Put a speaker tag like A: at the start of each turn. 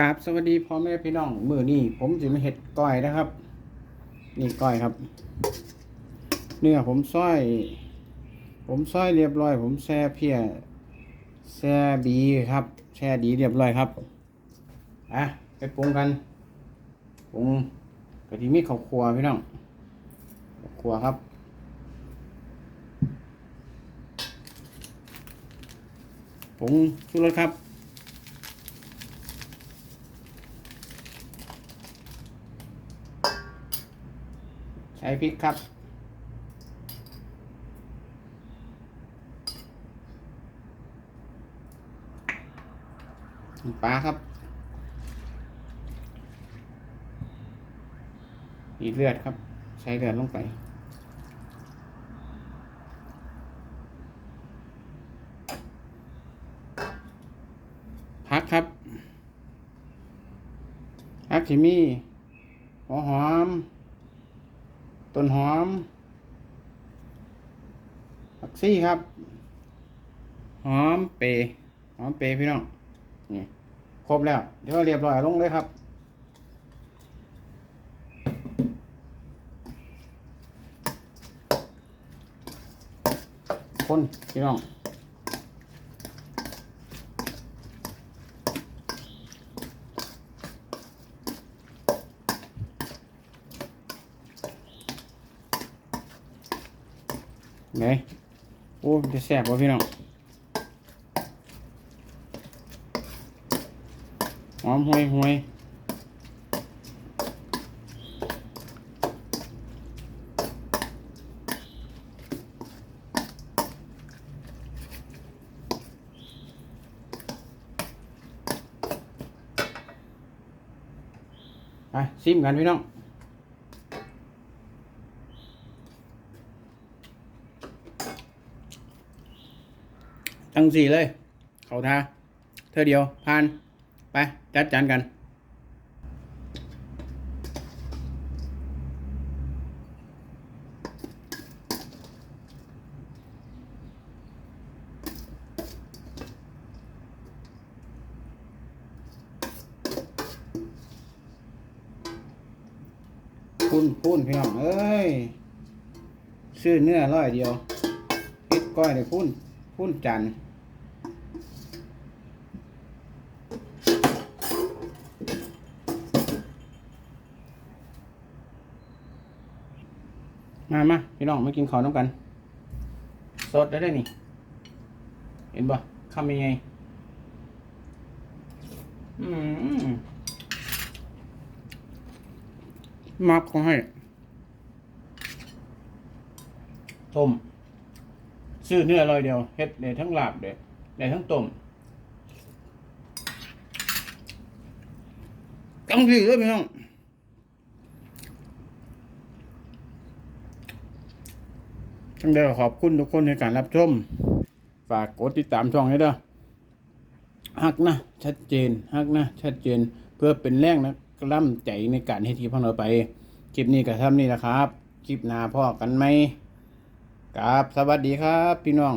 A: กราบสวัสดีพ่อแม่พี่น้องมือนี่ผมจะมาเห็ดก้อยนะครับ นี่ก้อยครับ เนื้อผมซอย ผมซอยเรียบร้อย ผมแช่เพียแช่ดีครับ แช่ดีเรียบร้อยครับอะไปปรุงกันปรุงกะทิมีข้าวครัวพี่น้องข้าวครัวครับปรุงชูรสครับ ช้พริกครับ ปลาครับมีเลือดครับ ใช้เลือดลงไปพักครับพักที่มีหัวหอม ต้นหอมผักซี่ครับ หอมเปรย์หอมเปรย์พี่น้องนี่ครบแล้ว เดี๋ยวเรียบร้อยลงเลยครับ คนพี่น้อง ไหนโอ้มันจะแสบวะพี่น้องหอมห่วยห่วยไปซิมกันพี่น้อง ตั้งสี่เลย เขาทาเธอเดียวผ่าน ไปจัดจานกัน พุ่นพุ่นพี่น้องเอ้ย ซื้อเนื้อร้อยเดียวเฮ็ดก้อยเลยพุ่นพุ่นจันทร์ มามาพี่น้องมากินข้าวน้ำกันสดได้ได้นี่ เห็นบ่คำยังไงอืมมักเขาให้ต้มซื้อเนื้อร้อยเดียวเฮ็ดได้ทั้งลาบได้ได้ทั้งต้มต้องดีเลยพี่น้อง ทั้งเดียวขอบคุณทุกคนในการรับชม ฝากกดติดตามช่องให้ด้วยฮักนะ ชัดเจนฮักนะ ชัดเจนเพื่อเป็นแรงนะกล้ำใจในการให้ทีมของเราไป คลิปนี้กับทำนี่แหละครับ คลิปหน้าพ่อกันไหมครับ สวัสดีครับ พี่น้อง